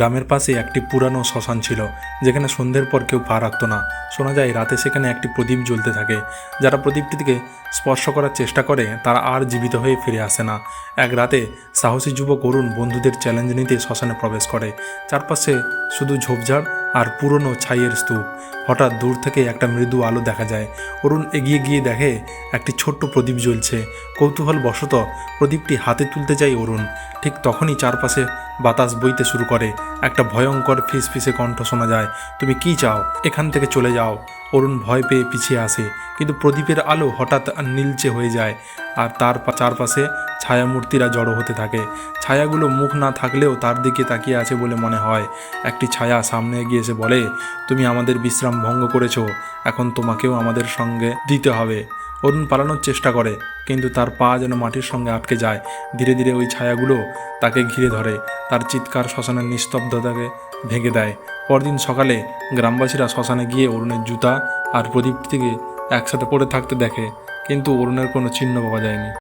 গ্রামের পাশে একটি পুরানো শ্মশান ছিল, যেখানে সন্ধ্যের পর কেউ পা রাখত না। শোনা যায়, রাতে সেখানে একটি প্রদীপ জ্বলতে থাকে। যারা প্রদীপটিকে স্পর্শ করার চেষ্টা করে, তারা আর জীবিত হয়ে ফিরে আসে না। এক রাতে সাহসী যুবক অরুণ বন্ধুদের চ্যালেঞ্জ নিতে শ্মশানে প্রবেশ করে। চারপাশে শুধু ঝোপঝাড় আর পুরনো ছাইয়ের স্তূপ। হঠাৎ দূর থেকে একটা মৃদু আলো দেখা যায়। অরুণ এগিয়ে গিয়ে দেখে, একটি ছোট্ট প্রদীপ জ্বলছে। কৌতূহল বশত প্রদীপটি হাতে তুলতে যায় অরুণ। ঠিক তখনই চারপাশে বাতাস বইতে শুরু করে। একটা ভয়ঙ্কর ফিস ফিসে কণ্ঠ শোনা যায়, তুমি কি চাও? এখান থেকে চলে যাও। অরুণ ভয় পেয়ে পিছিয়ে আসে, কিন্তু প্রদীপের আলো হঠাৎ নীলচে হয়ে যায়, আর তার চারপাশে ছায়ামূর্তিরা জড়ো হতে থাকে। ছায়াগুলো মুখ না থাকলেও তার দিকে তাকিয়ে আছে বলে মনে হয়। একটি ছায়া সামনে এগিয়ে এসে বলে, তুমি আমাদের বিশ্রাম ভঙ্গ করেছ, এখন তোমাকেও আমাদের সঙ্গে দিতে হবে। অরুণ পালানোর চেষ্টা করে, কিন্তু তার পা যেন মাটির সঙ্গে আটকে যায়। ধীরে ধীরে ওই ছায়াগুলো তাকে ঘিরে ধরে। তার চিৎকার শ্মশানের নিস্তব্ধতাকে ভেঙে দেয়। পরদিন সকালে গ্রামবাসীরা শ্মশানে গিয়ে অরুণের জুতা আর প্রদীপটিকে একসাথে পড়ে থাকতে দেখে, কিন্তু অরুণের কোনো চিহ্ন পাওয়া যায়নি।